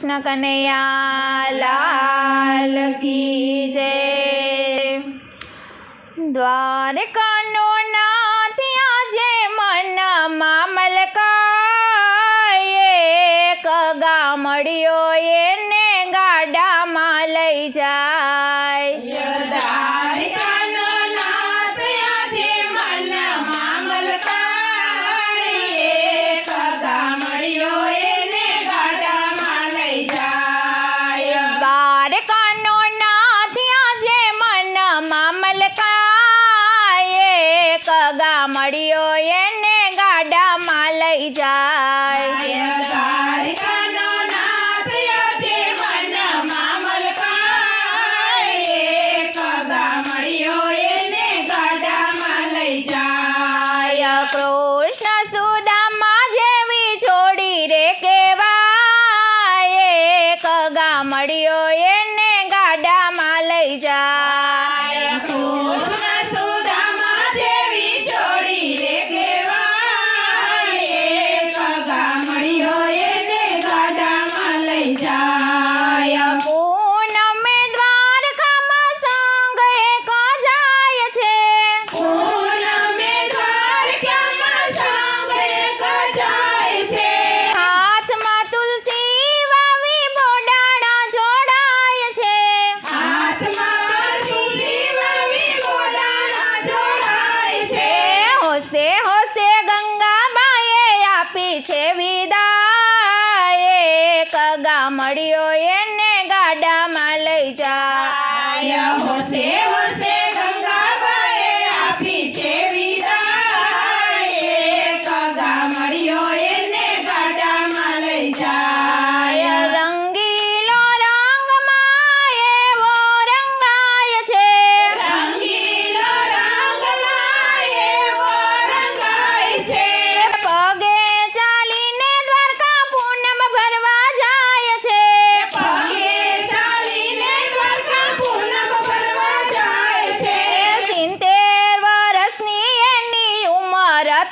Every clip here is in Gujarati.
કૃષ્ણ કનૈયા લાલ કી જય. દ્વારકાનો નાથ આજે મનમાં મલકા એક મળ્યો એનો મળ્યો એ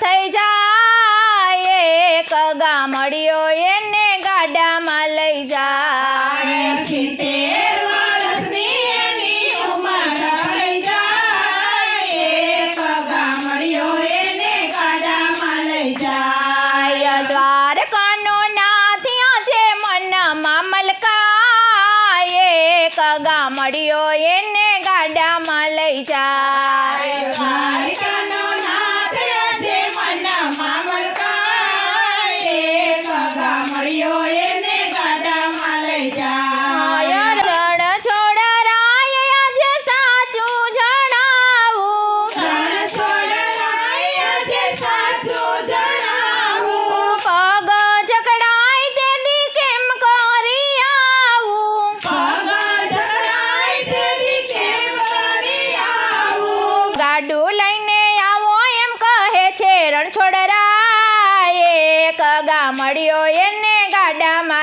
થઈ જાય કગા મળ્યો એને ગાડામાં લઈ જાય. મળ્યો એને ગાડામાં લઈ જાય.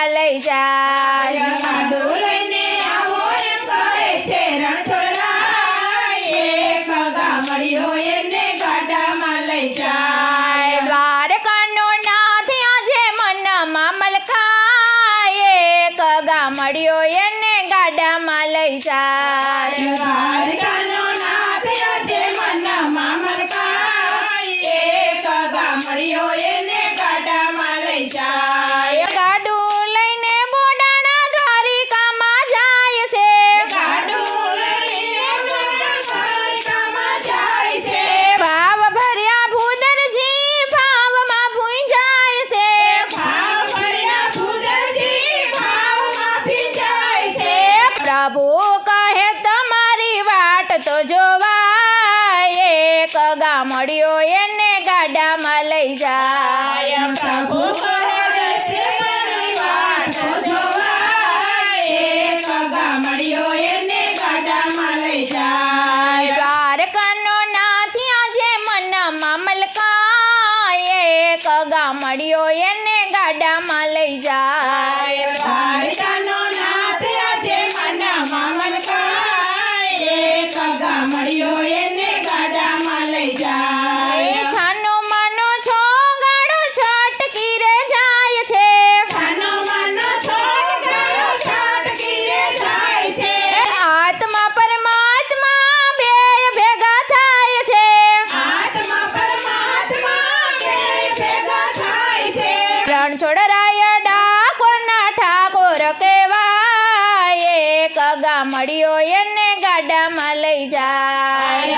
લઈ જા જાય પ્રભુ રણછોડરાય ડાકોરના ઠાકોર કહેવાય એક. એક ગામડિયો એને ગાડામાં લઈ જાય.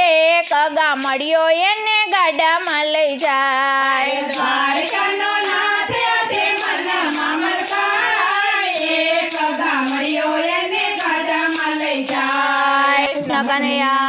એક એને ગાડામાં લઈ જાય એક ગામડિયો એને